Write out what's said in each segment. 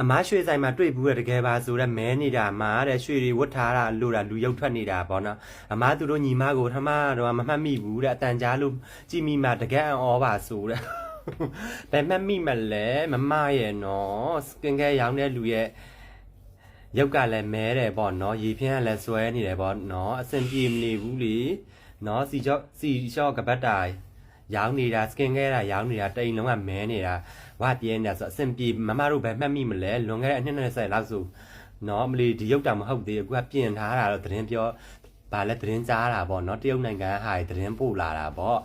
အမားရွှေဆိုင်မှာတွေ့ဘူးတဲ့တကယ်ပါဆိုတော့မဲနေတာအမားတဲ့ရွှေတွေဝတ်ထားတာလို့တာလူရုပ်ထွက်နေတာပေါ့နော်အမားသူတို့ညီမကိုထမတော့မမှတ်မိဘူးတဲ့အတန်ကြားလို့ကြည်မိမှတကယ်အံ့ဩပါဆိုတဲ့ဘယ်မှတ်မိမလဲမမရဲ့နော်စကင်ကဲရောင်းတဲ့လူရဲ့ရုပ်ကလည်းမဲတယ်ပေါ့နော်ရေဖြင်းကလည်းစွဲနေတယ်ပေါ့နော်အဆင်ပြေမနေဘူးလေနော်စီချော့စီချော့ကပတ်တာ ရောင်းနေတာစကင်ကဲတာရောင်းနေတာတိန်လုံးကမဲနေတာဝပြဲနေတာဆိုအဆင်ပြေမမတို့ပဲမှတ်မိမလဲလွန်ခဲ့တဲ့အနှစ်20လောက်ဆိုနော်မလီဒီရုပ်တာမဟုတ်သေးဘူးအခုကပြင်ထားတာတော့သတင်းပြောဘာလဲသတင်းကြားတာပေါ့နော်တရုတ်နိုင်ငံဟာသတင်းပို့လာတာပေါ့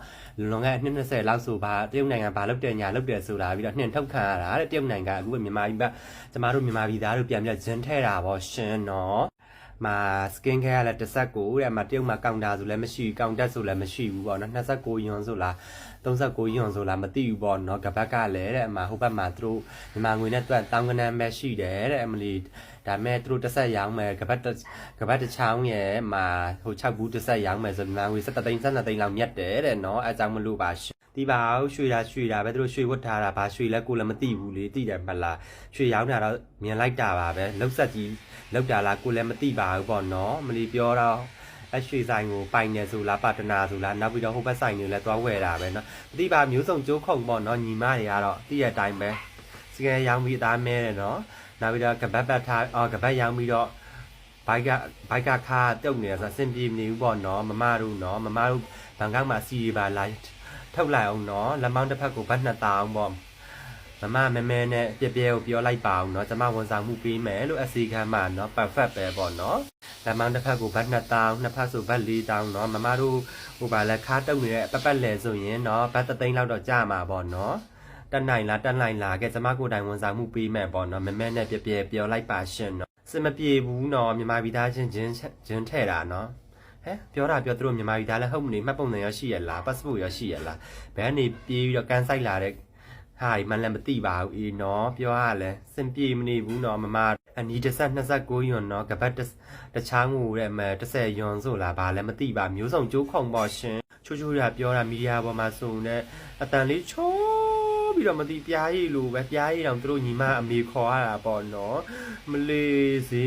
လွန်ခဲ့တဲ့နှစ်20လောက်ဆိုဘာတရုတ်နိုင်ငံဘာလုပ်တယ်ညာလုပ်တယ်ဆိုတာပြီးတော့နှင်ထုတ်ခံရတာတဲ့တရုတ်နိုင်ငံအခုကမြန်မာပြည်ကကျမတို့မြန်မာပြည်သားတို့ပြန်ပြီးဂျင်းထဲတာပေါ့ရှင်နော် မှာ skin care ကလည်းတစ်ဆက်ကိုတဲ့မှာတရုတ်မှာကောင်တာဆိုလည်းမရှိဘူးကောင်တက်ဆိုလည်းမရှိဘူးပေါ့နော်29ယွန်ဆိုလား39ယွန်ဆိုလားမသိဘူးပေါ့နော်ကပတ်ကလည်းတဲ့အမှာဟိုဘက်မှာသူတို့မြန်မာငွေနဲ့တွက်တောင်းကနန်းပဲရှိတယ်တဲ့အမလီ ဒါမဲ့သူတို့တစ်ဆက်ရောင်းမယ်ကပတ်တစ်ကပတ်တစ်ချောင်းရဲ့မှာဟို6ဘူးတစ်ဆက်ရောင်းမယ်ဆိုမြန်မာငွေ17သိန်း17သိန်းလောက်မြတ်တယ်တဲ့နော်အဲအကြောင်းမလို့ပါရှင်ဒီပါအောင်ရွှေတာရွှေတာပဲသူတို့ရွှေဝတ်ထားတာဘာရွှေလဲကိုလည်းမသိဘူးလေသိတယ်မလားရွှေရောင်းတာတော့မြင်လိုက်တာပါပဲလှုပ်ဆက်ကြီးလောက်တာလားကိုလည်းမသိပါဘူးပေါ့နော်မလီပြောတော့အရွှေဆိုင်ကိုပိုင်နေဆိုလားပါတနာဆိုလားနောက်ပြီးတော့ဟိုဘက်ဆိုင်တွေလည်းသွားဝယ်တာပဲเนาะမသိပါမျိုးစုံကြိုးခုံပေါ့เนาะညီမတွေကတော့တည့်ရတိုင်းပဲစကဲရောင်းပြီးအသားမဲတယ်เนาะ နောက်ပြီးတော့ကပတ်ပတ်ထားအော်ကပတ်ရောင်းပြီးတော့ဘိုက်ကဘိုက်ကခါတုတ်နေဆိုအဆင်ပြေမနေဘူးပေါ့เนาะမမတို့เนาะမမတို့ဘန်ကောက်မှာစီရီပါလိုက်ထုတ်လိုက်အောင်เนาะလက်မောင်းတစ်ဖက်ကိုဘတ်နှစ်တောင်းပေါ့ မမမဲမဲနဲ့ပြပြကိုပြောလိုက်ပါအောင်เนาะကျမဝန်ဆောင်မှုပေးမယ်လို့အစီခံမှာเนาะ perfect ပဲပေါ့เนาะလက်မောင်းတစ်ဖက်ကိုဘတ်နှစ်တောင်းနှစ်ဖက်ဆိုဘတ်လေးတောင်းเนาะမမတို့ဟိုပါလဲခါတုပ်နေတဲ့ပတ်ပတ်လဲဆိုရင်เนาะဘတ်တသိန်းလောက်တော့ကြာမှာပေါ့เนาะ တက်နိုင်လားတက်နိုင်လားကဲကျမကိုတိုင်ဝန်ဆောင်မှုပေးမယ်ပေါ့နော်မမက်နဲ့ပြပြပြောလိုက်ပါရှင်နော်စမပြေဘူးနော်မြန်မာပြည်သားချင်းချင်းချင်းထဲ့တာနော်ဟဲ့ပြောတာပြောသူတို့မြန်မာပြည်သားလည်းဟုတ်မနေမှတ်ပုံစံရရှိရလား passport ရရှိရလားဘယ်နေပြေးပြီးတော့ကန်ဆိုင်လာတဲ့ဟာဒီမှလည်းမသိပါဘူးအေးနော်ပြောရလဲစင်ပြေမနေဘူးနော်မမအနီတစ်ဆက်29ယွန်နော်ကပတ်တခြားငူတဲ့မ30ယွန်ဆိုလားဘာလဲမသိပါမျိုးစုံကြိုးခုံပေါ့ရှင်ချိုးချိုးရပြောတာမီဒီယာပေါ်မှာစုံတဲ့အတန်လေးချို ပြီးတော့မသိပြားရည်လိုပဲပြားရည်တောင်သူတို့ညီမအမေခေါ်ရတာပေါ့နော်မလေးစီ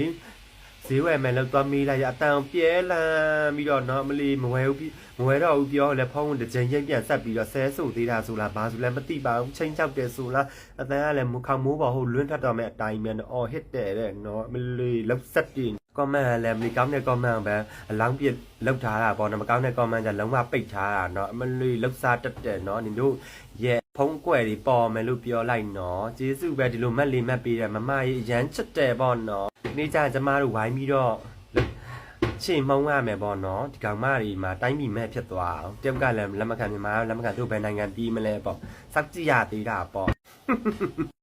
ဈေးဝယ်မယ်လို့သွားမေးလိုက်ရအတန်ပြဲလန်းပြီးတော့နော်မလီမဝဲဘူးပြီးမဝဲတော့ဘူးပြောလဲဖုန်းတစ်ချိန်ချင်းပြန်ဆက်ပြီးတော့ဆဲဆိုသေးတာဆိုလားဘာဆိုလဲမသိပါဘူးချိန်ချောက်တယ်ဆိုလားအတန်ကလည်းမခေါမိုးပါဟုတ်လွန်းထတ်တော့မဲ့အတိုင်းမြန်အော်ဟစ်တယ်တဲ့နော်မလီလောက်ဆက်တင် comment လည်းမလီကောင်းတဲ့ comment ပဲအလောင်းပြလောက်ထားတာပေါ့နော်မကောင်းတဲ့ comment じゃလုံးဝပိတ်ထားတာနော်အမလီလောက်စားတက်တယ်နော်ညီတို့ရဲ့ဖုံး ကွယ်တွေပေါ်မယ်လို့ပြောလိုက်နော်ကျေးဇူးပဲဒီလိုမက်လီမက်ပေးတယ်မမကြီးအရန်ချစ်တယ်ပေါ့နော်ဒီနေ့ကျကျမတို့ဝိုင်းပြီးတော့ချိန်မုံရမယ်ပေါ့နော်ဒီကောင်မတွေမှာတိုင်းပြည်မဲ့ဖြစ်သွားအောင်တယောက်ကလည်းလက်မခံမြန်မာလက်မခံသူ့ဘယ်နိုင်ငံပြီးမလဲပေါ့စောက်ကြည့်ရသေးတာပေါ့